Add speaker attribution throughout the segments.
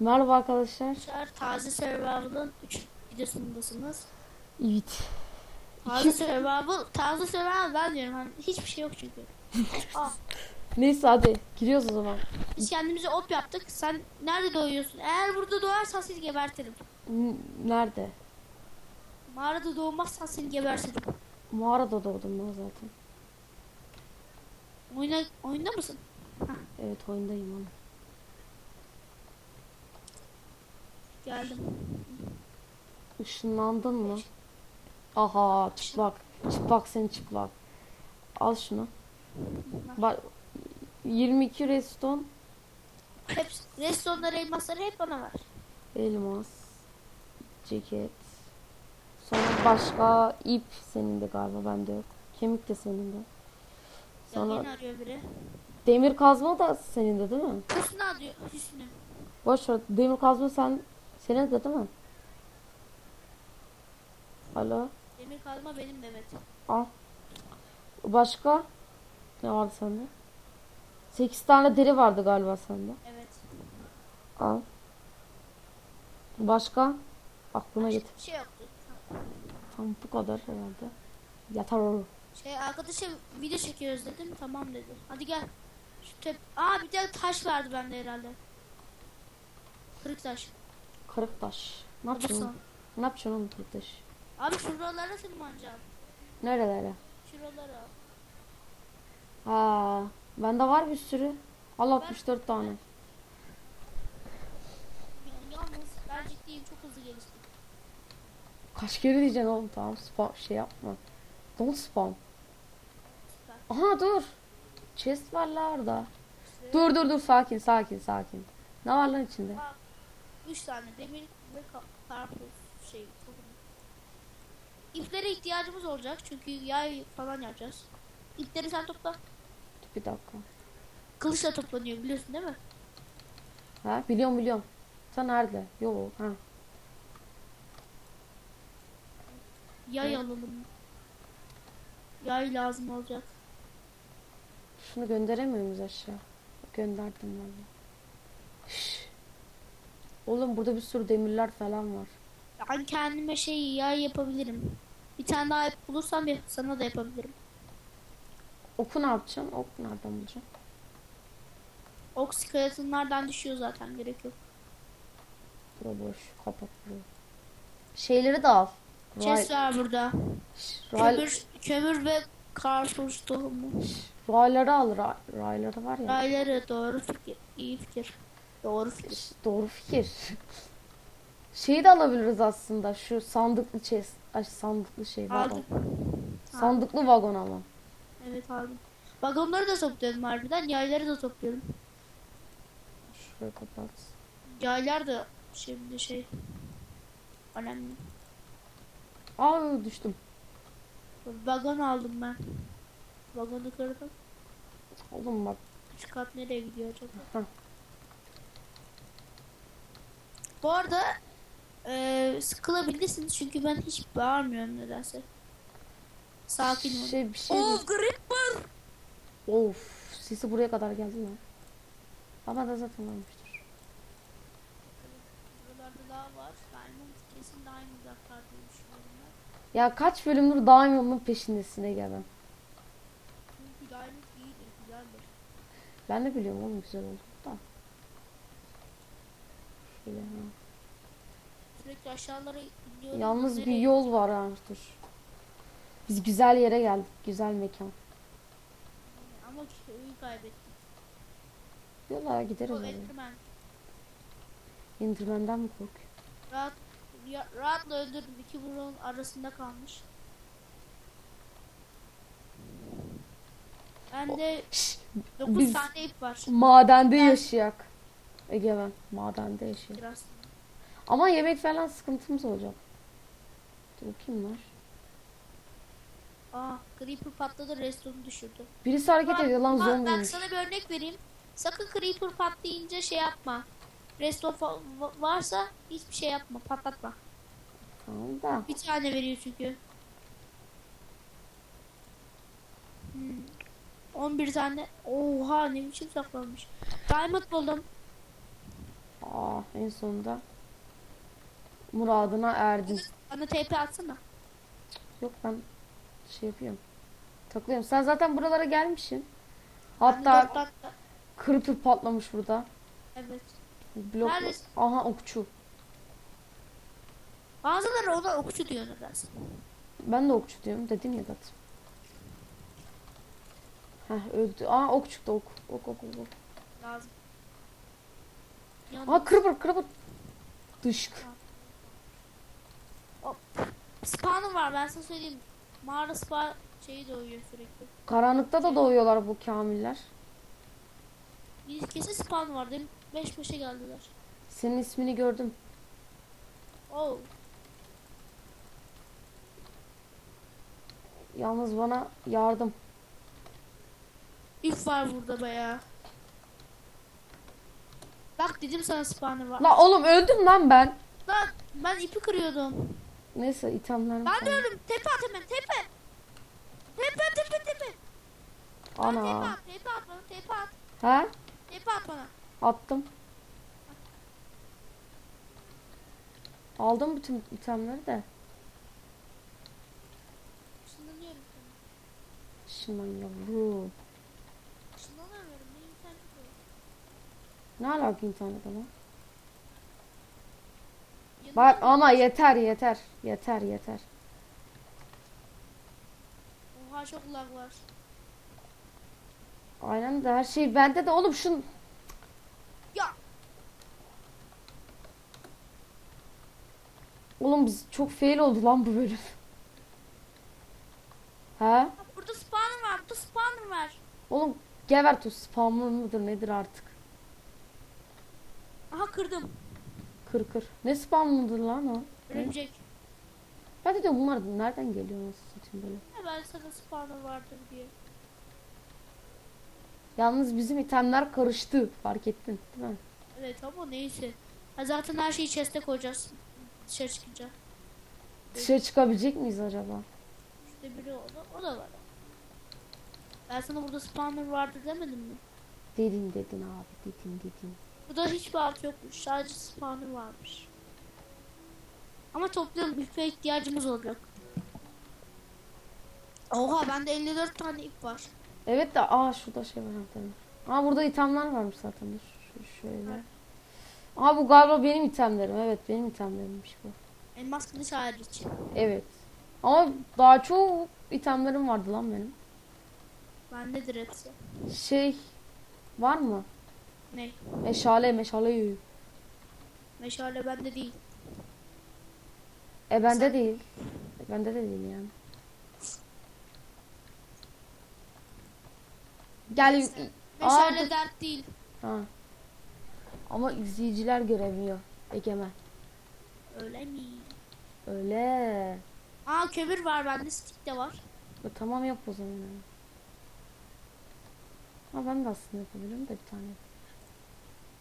Speaker 1: Merhaba arkadaşlar.
Speaker 2: Arkadaşlar taze survival'ın 3 videosundasınız.
Speaker 1: Evet.
Speaker 2: Taze survival, taze survival ben diyorum hani hiçbir şey yok çünkü. Aa,
Speaker 1: Neyse hadi giriyoruz o zaman.
Speaker 2: biz kendimize op yaptık. Sen nerede doğuyorsun? Eğer burada doğarsan seni gebertirim.
Speaker 1: N- Nerede?
Speaker 2: Mağarada doğmazsan seni gebertirim.
Speaker 1: Mağarada doğdum ben zaten.
Speaker 2: Oyna, oyunda mısın?
Speaker 1: Evet oyundayım oğlum.
Speaker 2: Geldim.
Speaker 1: Işınlandın mı? Aha çıplak. Çıplak seni çıplak. Al şunu. Bak 22 reston
Speaker 2: Hep restonları, elmasları hep bana ver.
Speaker 1: elmas ceket. Sonra başka ip senin de galiba bende yok. Kemik de senin de.
Speaker 2: Ya
Speaker 1: Sonra
Speaker 2: yeni arıyor biri.
Speaker 1: demir kazma da senin de değil mi?
Speaker 2: Hüsnü arıyor. Hüsnü.
Speaker 1: Boş ver. Demir kazma sen senin de değil mi? Alo.
Speaker 2: Demir kazma benim de evet.
Speaker 1: Al. Başka? Ne vardı sende? 8 tane deri vardı galiba sende.
Speaker 2: Evet.
Speaker 1: Al. Başka? Aklına
Speaker 2: Başka
Speaker 1: getir.
Speaker 2: bir şey yoktu.
Speaker 1: Tam bu kadar herhalde. Yatar olur.
Speaker 2: Şey arkadaşa video çekiyoruz dedim tamam dedi. Hadi gel. Şu tep Aa bir de taş vardı bende herhalde. Kırık taş.
Speaker 1: Kırık taş. Ne yapacaksın? Ne yapacaksın oğlum kırık taş?
Speaker 2: Abi şuralara tırmanacağım.
Speaker 1: Nerelere?
Speaker 2: Şuralara.
Speaker 1: Ha, bende var bir sürü. Al 64 tane.
Speaker 2: Ya- Yalnız ben ciddiyim çok hızlı geliştim.
Speaker 1: Kaç kere diyeceksin oğlum tamam spam şey yapma. Don't spam. Aha dur. Chest var la orada. Dur dur dur sakin sakin sakin. Ne var lan içinde?
Speaker 2: Bak, Üç tane demir ve ka- karpuz şey. İplere ihtiyacımız olacak çünkü yay falan yapacağız. İpleri sen topla.
Speaker 1: Bir dakika.
Speaker 2: Kılıçla toplanıyor biliyorsun değil mi?
Speaker 1: Ha biliyorum biliyorum. Sen nerede? Yok ha.
Speaker 2: Yay
Speaker 1: Evet.
Speaker 2: alalım. Yay lazım olacak.
Speaker 1: Şunu gönderemiyor muyuz aşağı? Gönderdim valla. Oğlum burada bir sürü demirler falan var.
Speaker 2: Ben kendime şey yay yapabilirim. Bir tane daha bulursam ya- sana da yapabilirim.
Speaker 1: Oku ne yapacaksın? Ok nereden bulacaksın?
Speaker 2: Ok skeletonlardan düşüyor zaten gerek yok.
Speaker 1: Bura boş. Kapat burayı. Şeyleri de al.
Speaker 2: Chest var burada.
Speaker 1: Ray-
Speaker 2: Kömür, kömür ve karpuz tohumu.
Speaker 1: Rayları al. Ray, rayları var ya.
Speaker 2: Rayları doğru fikir. iyi fikir. Doğru fikir.
Speaker 1: Doğru fikir. Şeyi de alabiliriz aslında. Şu sandıklı chest. Ay, sandıklı şey vagon.
Speaker 2: Aldım.
Speaker 1: Sandıklı vagon ama.
Speaker 2: Evet aldım. Vagonları da topluyorum harbiden. Yayları da topluyorum.
Speaker 1: Şurayı kapat.
Speaker 2: Yaylar da şimdi şey önemli.
Speaker 1: Aa düştüm.
Speaker 2: Vagon aldım ben. Vagonu kırdım.
Speaker 1: Oğlum bak.
Speaker 2: Üç kat nereye gidiyor acaba?
Speaker 1: Heh.
Speaker 2: Bu arada eee sıkılabilirsiniz çünkü ben hiç bağırmıyorum nedense. Sakin olun.
Speaker 1: Şey bir şey.
Speaker 2: Of Creeper!
Speaker 1: Of. Sesi buraya kadar geldi lan. Ama da zaten varmıştır.
Speaker 2: Buralarda daha var. Diamond kesin Diamond yapar diye düşünüyorum ben.
Speaker 1: Ya kaç bölümdür Diamond'ın peşindesin Ege ben.
Speaker 2: Çünkü Diamond iyidir, güzeldir.
Speaker 1: Ben de biliyorum oğlum güzel oldu Şöyle ha.
Speaker 2: Sürekli aşağılara iniyorum.
Speaker 1: Yalnız bir
Speaker 2: Nereye-
Speaker 1: yol var dur. Biz güzel yere geldik. Güzel mekan.
Speaker 2: Ama köyü kaybettim.
Speaker 1: Yola gideriz
Speaker 2: O. Enderman.
Speaker 1: Enderman'den mi korkuyor?
Speaker 2: Rahat, ya- rahatla öldürdüm. İki burun arasında kalmış. Bende
Speaker 1: Şşş,
Speaker 2: 9
Speaker 1: biz-
Speaker 2: tane ip var.
Speaker 1: madende
Speaker 2: Ben-
Speaker 1: yaşayak. Ege ben madende yaşayak.
Speaker 2: Biraz.
Speaker 1: Ama yemek falan sıkıntımız olacak. Dur kim var?
Speaker 2: Aa, Creeper patladı, restonu düşürdü.
Speaker 1: Birisi hareket ediyor lan
Speaker 2: Bak
Speaker 1: zombiymiş.
Speaker 2: sana bir örnek vereyim. Sakın Creeper patlayınca şey yapma. Resto fa- va- varsa hiçbir şey yapma, patlatma.
Speaker 1: Tamam da.
Speaker 2: Bir tane veriyor çünkü. Hmm. 11 tane. Oha ne biçim saklanmış. Diamond buldum.
Speaker 1: Aa, en sonunda muradına erdin.
Speaker 2: Bana TP atsana.
Speaker 1: Yok ben şey yapıyorum. Takılıyorum. Sen zaten buralara gelmişsin.
Speaker 2: Ben
Speaker 1: Hatta creeper patlamış burada.
Speaker 2: Evet.
Speaker 1: Blok.
Speaker 2: Neredesin?
Speaker 1: Aha okçu.
Speaker 2: Bazıları ona okçu diyor nedense.
Speaker 1: Ben de okçu diyorum. Dedim ya zaten. Heh öldü. Aa ok çıktı ok. Ok ok ok. ok.
Speaker 2: Lazım.
Speaker 1: Aa creeper creeper. Dışk.
Speaker 2: Spawn'ım var ben sana söyleyeyim. Mağara spa şeyi doğuyor sürekli.
Speaker 1: Karanlıkta da doğuyorlar bu kamiller.
Speaker 2: Bir kesin spawn var değil mi? Beş beşe geldiler.
Speaker 1: Senin ismini gördüm.
Speaker 2: Oh.
Speaker 1: Yalnız bana yardım.
Speaker 2: İp var burada bayağı. Bak dedim sana spawner var.
Speaker 1: La oğlum öldüm lan ben.
Speaker 2: Lan ben ipi kırıyordum.
Speaker 1: Neyse itemlerim
Speaker 2: Ben de öldüm. Tepe at hemen tepe. Tepe tepe tepe. Bana Tepe
Speaker 1: Ana.
Speaker 2: at tepe at bana tepe at.
Speaker 1: He?
Speaker 2: Tepe at bana.
Speaker 1: Attım. Aldım bütün itemleri de. Şundan yavrum.
Speaker 2: Işınlanamıyorum. Benim internet yok.
Speaker 1: Ne alaka internete lan?
Speaker 2: Yanımda
Speaker 1: Bak ama yeter yeter. Yeter yeter.
Speaker 2: Oha çok lag var.
Speaker 1: Aynen de her şey bende de oğlum şun
Speaker 2: Ya
Speaker 1: Oğlum biz çok fail oldu lan bu bölüm. He?
Speaker 2: burada spawner var. Burada spawner var.
Speaker 1: Oğlum Gevertus spamlı mıdır nedir artık?
Speaker 2: Aha kırdım.
Speaker 1: Kır kır. Ne spamlıdır lan o?
Speaker 2: Örümcek.
Speaker 1: Ben de diyorum bunlar nereden geliyor nasıl satayım böyle.
Speaker 2: Ne ben sana spawner vardır diye.
Speaker 1: Yalnız bizim itemler karıştı. Fark ettin değil mi?
Speaker 2: Evet ama neyse. Ha, zaten her şeyi chest'e koyacağız. Dışarı çıkınca.
Speaker 1: Dışarı çıkabilecek miyiz acaba?
Speaker 2: İşte biri o da, o da var. Ben sana burada spawner vardı demedim mi?
Speaker 1: Dedin dedin abi dedin dedin.
Speaker 2: Burada hiçbir alt yokmuş. Sadece spawner varmış. Ama toplayalım. İpe ihtiyacımız olacak. Oha bende 54 tane ip var.
Speaker 1: Evet de aa şurada şey var zaten. Aa burada itemler varmış zaten. Dur şu, şöyle.
Speaker 2: Evet.
Speaker 1: Aa bu galiba benim itemlerim. Evet benim itemlerimmiş bu.
Speaker 2: Elmas kılıç hariç.
Speaker 1: Evet. Ama daha çok itemlerim vardı lan benim.
Speaker 2: Bendedir hepsi.
Speaker 1: Şey var mı?
Speaker 2: Ne?
Speaker 1: Meşale meşale.
Speaker 2: Meşale bende değil.
Speaker 1: E bende
Speaker 2: Sen-
Speaker 1: değil. E bende de değil yani. Gel. Aa,
Speaker 2: Meşale
Speaker 1: dur.
Speaker 2: dert değil.
Speaker 1: Ha. Ama izleyiciler göremiyor. Egemen.
Speaker 2: Öyle mi?
Speaker 1: Öyle.
Speaker 2: Aa kömür var bende stick de var.
Speaker 1: E, tamam yap o zaman. yani. Ha ben de aslında yapabilirim de bir tane.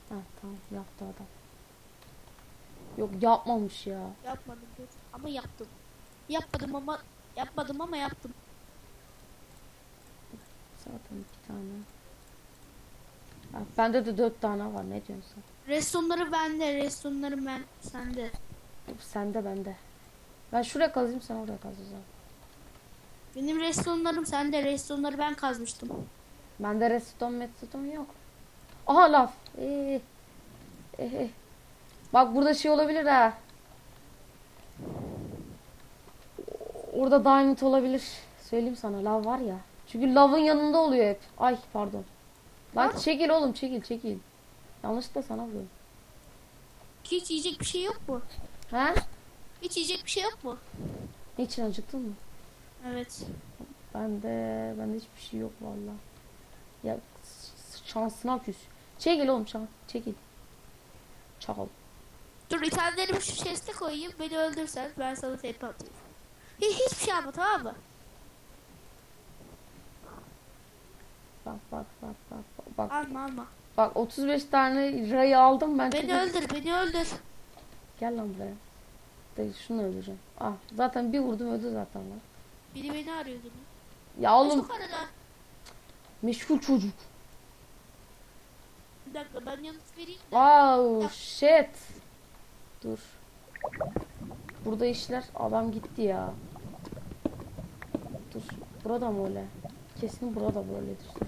Speaker 1: Ha tamam yaptı adam. Yok yapmamış ya.
Speaker 2: Yapmadım dur. Ama yaptım. Yapmadım ama yapmadım ama yaptım.
Speaker 1: Zaten iki tane. Ha, bende de dört tane var ne diyorsun sen?
Speaker 2: Restonları bende, restonları ben sende.
Speaker 1: Yok, Sende bende. Ben şuraya kazayım sen oraya kaz o zaman.
Speaker 2: Benim restonlarım sende, restonları ben kazmıştım.
Speaker 1: Bende reston metodum yok. Aha laf. Ee, ee. Bak burada şey olabilir ha. Orada diamond olabilir. Söyleyeyim sana lav var ya. Çünkü lavın yanında oluyor hep. Ay pardon. Lan çekil oğlum çekil çekil. Yanlışlıkla sana vuruyorum.
Speaker 2: Hiç yiyecek bir şey yok mu?
Speaker 1: He?
Speaker 2: Hiç yiyecek bir şey yok mu?
Speaker 1: Niçin acıktın mı?
Speaker 2: Evet.
Speaker 1: Bende bende hiçbir şey yok valla. Ya şansına küs. Çekil oğlum şans. Çekil. Çakal.
Speaker 2: Dur itemlerimi şu chest'e koyayım. Beni öldürsen ben sana tepe atayım. Hiç, hiçbir şey yapma tamam mı?
Speaker 1: Bak bak bak bak bak.
Speaker 2: Alma alma.
Speaker 1: bak 35 tane rayı aldım ben.
Speaker 2: Beni
Speaker 1: çünkü-
Speaker 2: öldür, beni öldür.
Speaker 1: Gel lan buraya. De şunu öldüreceğim. Ah zaten bir vurdum öldü zaten lan.
Speaker 2: Biri beni arıyordu.
Speaker 1: Ya
Speaker 2: Oğlum. Çok
Speaker 1: meşgul çocuk.
Speaker 2: Bir dakika ben yanıt vereyim.
Speaker 1: Wow shit. Dur. Burada işler adam gitti ya. Dur. Burada mı öyle? Kesin burada böyledir. Dur.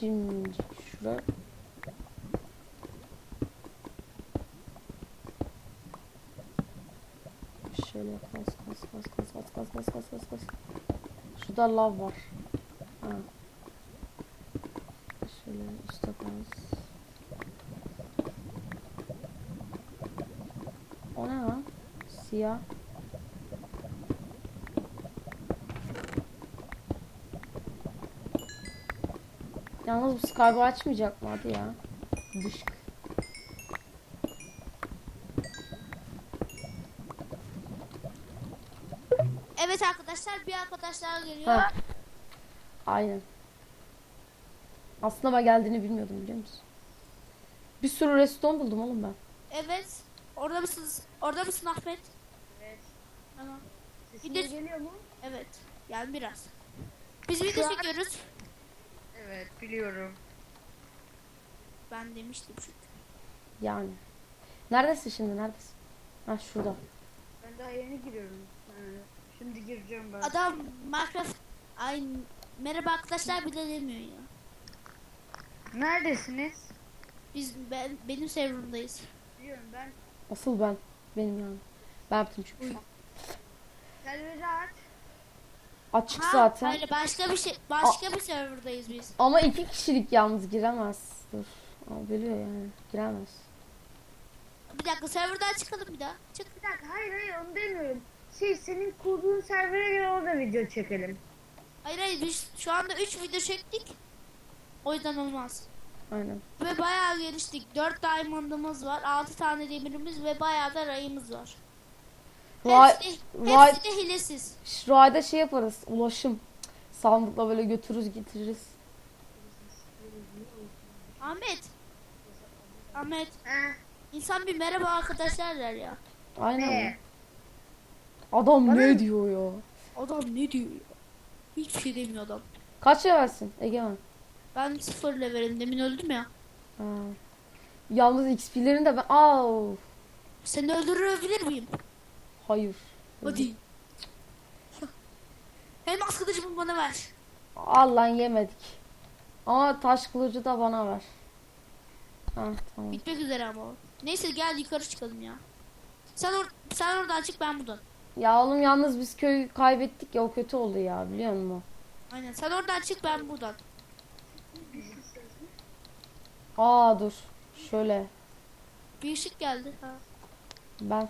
Speaker 1: Şimdi şuraya. Şöyle kas kas kas kas kas kas kas kas kas. Şurada lav var. Ha. Şöyle üstte kas. O ne lan? Siyah. Yalnız bu Skype'ı açmayacak mı hadi ya? Dışk.
Speaker 2: Evet arkadaşlar bir arkadaşlar geliyor.
Speaker 1: Ha. Aynen. Aslında ben geldiğini bilmiyordum biliyor musun? Bir sürü restoran buldum oğlum ben.
Speaker 2: Evet. Orada mısınız? Orada mısın Ahmet?
Speaker 3: Evet.
Speaker 2: Tamam.
Speaker 3: Sesim
Speaker 2: Bir de-
Speaker 3: geliyor mu?
Speaker 2: Evet. Yani biraz. Biz video
Speaker 3: an-
Speaker 2: çekiyoruz.
Speaker 3: Evet biliyorum.
Speaker 2: Ben demiştim çünkü.
Speaker 1: Yani. Neredesin şimdi neredesin? Ha şurada.
Speaker 3: Ben daha yeni giriyorum. Ha, şimdi gireceğim ben.
Speaker 2: Adam Minecraft ay merhaba arkadaşlar bile demiyor ya.
Speaker 3: Neredesiniz?
Speaker 2: Biz ben benim serverımdayız.
Speaker 3: Biliyorum ben.
Speaker 1: Asıl ben. Benim yani. Ben yaptım çünkü.
Speaker 3: Serveri aç.
Speaker 1: Açık
Speaker 2: Ha,
Speaker 1: zaten.
Speaker 2: Hayır başka bir şey başka bir serverdayız biz.
Speaker 1: Ama iki kişilik yalnız giremez. Dur. Aa, biliyor yani. Giremez.
Speaker 2: Bir dakika serverdan çıkalım bir daha. Çık.
Speaker 3: Bir dakika hayır hayır onu demiyorum. Şey senin kurduğun servere göre orada video çekelim.
Speaker 2: Hayır hayır biz şu anda 3 video çektik. O yüzden olmaz.
Speaker 1: Aynen.
Speaker 2: Ve bayağı geliştik. 4 diamond'ımız var. 6 tane demirimiz ve bayağı da rayımız var.
Speaker 1: Ray,
Speaker 2: Hepsi,
Speaker 1: Ray,
Speaker 2: hepsi de hilesiz.
Speaker 1: Rayda şey yaparız. Ulaşım. Sandıkla böyle götürürüz getiririz.
Speaker 2: Ahmet. Ahmet. İnsan bir merhaba arkadaşlar der ya.
Speaker 1: Aynen.
Speaker 3: Ne?
Speaker 1: Adam
Speaker 3: Bana-
Speaker 1: ne diyor ya?
Speaker 2: Adam ne diyor ya? Hiçbir şey demiyor adam.
Speaker 1: Kaç versin Egemen?
Speaker 2: Ben sıfır levelim demin öldüm ya.
Speaker 1: Ha. Yalnız XP'lerini de ben... Aa,
Speaker 2: Seni öldürebilir miyim?
Speaker 1: Hayır.
Speaker 2: Hadi. Hem kılıcımı bana ver.
Speaker 1: Allah yemedik. Ama taş kılıcı da bana ver. Ha tamam.
Speaker 2: Bitmek üzere ama o. Neyse gel yukarı çıkalım ya. Sen, or sen oradan çık ben buradan.
Speaker 1: Ya oğlum yalnız biz köyü kaybettik ya o kötü oldu ya biliyor musun?
Speaker 2: Aynen sen oradan çık ben buradan.
Speaker 1: Aa dur. Şöyle.
Speaker 2: Bir ışık geldi. Ha.
Speaker 1: Ben.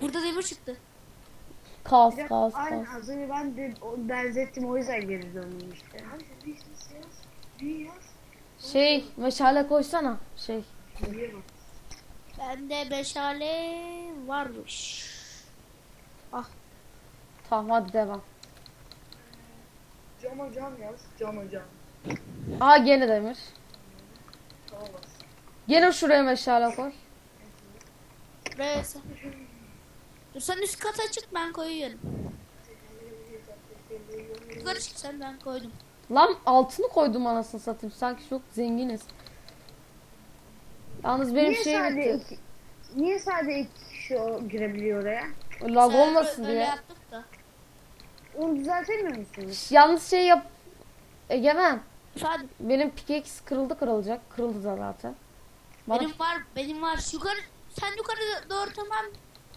Speaker 2: Burada demir çıktı.
Speaker 3: Bir dakika,
Speaker 1: kaos
Speaker 3: aynen az önce ben de o- benzettim o yüzden geri döndüm işte.
Speaker 1: Şey meşale koysana. Şey.
Speaker 2: Bende meşale varmış.
Speaker 1: Tamam hadi devam.
Speaker 3: Can hocam yaz. Can hocam.
Speaker 1: Aha gene demir.
Speaker 3: Tamam.
Speaker 1: Gene şuraya meşale koy.
Speaker 2: Buraya sen- Dur sen üst kata çık ben koyuyorum. Yukarı çık sen ben koydum.
Speaker 1: Lan altını koydum anasını satayım. Sanki çok zenginiz. Yalnız benim
Speaker 3: niye
Speaker 1: şey
Speaker 3: sadece
Speaker 1: bitti.
Speaker 3: iki, niye sadece iki kişi o girebiliyor oraya?
Speaker 1: Lag
Speaker 2: Sen
Speaker 1: olmasın
Speaker 2: öyle
Speaker 1: diye.
Speaker 2: yaptık da.
Speaker 3: Onu düzeltemiyor musunuz?
Speaker 1: Yalnız şey yap. Egemen.
Speaker 2: Efendim
Speaker 1: Benim pickaxe kırıldı kırılacak. Kırıldı da zaten. Bana
Speaker 2: benim var benim var. Yukarı sen yukarı doğru tamam.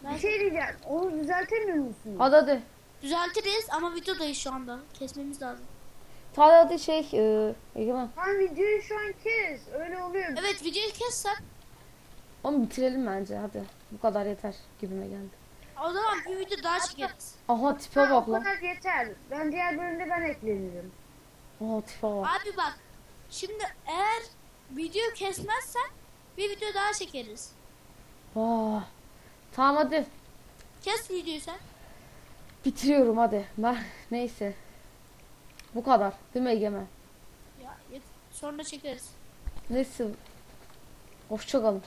Speaker 2: Ben
Speaker 3: Bir şey diyeceğim. Onu düzeltemiyor musunuz?
Speaker 1: hadi hadi.
Speaker 2: düzeltiriz ama videodayız şu anda. Kesmemiz lazım.
Speaker 1: Hadi hadi şey e, Egemen.
Speaker 3: Ben videoyu şu an kes. Öyle oluyor.
Speaker 2: Evet videoyu kes sen.
Speaker 1: Onu bitirelim bence hadi. Bu kadar yeter gibime geldi.
Speaker 2: O zaman bir video daha çekeriz.
Speaker 1: Aha tipe
Speaker 3: Ha,
Speaker 1: bak lan.
Speaker 3: kadar yeter. Ben diğer bölümde ben eklenirim.
Speaker 1: Aha tipe bak.
Speaker 2: Abi bak. Şimdi eğer video kesmezsen bir video daha çekeriz.
Speaker 1: Vah. Tamam hadi.
Speaker 2: Kes videoyu sen.
Speaker 1: Bitiriyorum hadi. Ben neyse. Bu kadar. Değil mi Egemen?
Speaker 2: Ya sonra çekeriz.
Speaker 1: Neyse. Hoşça kalın.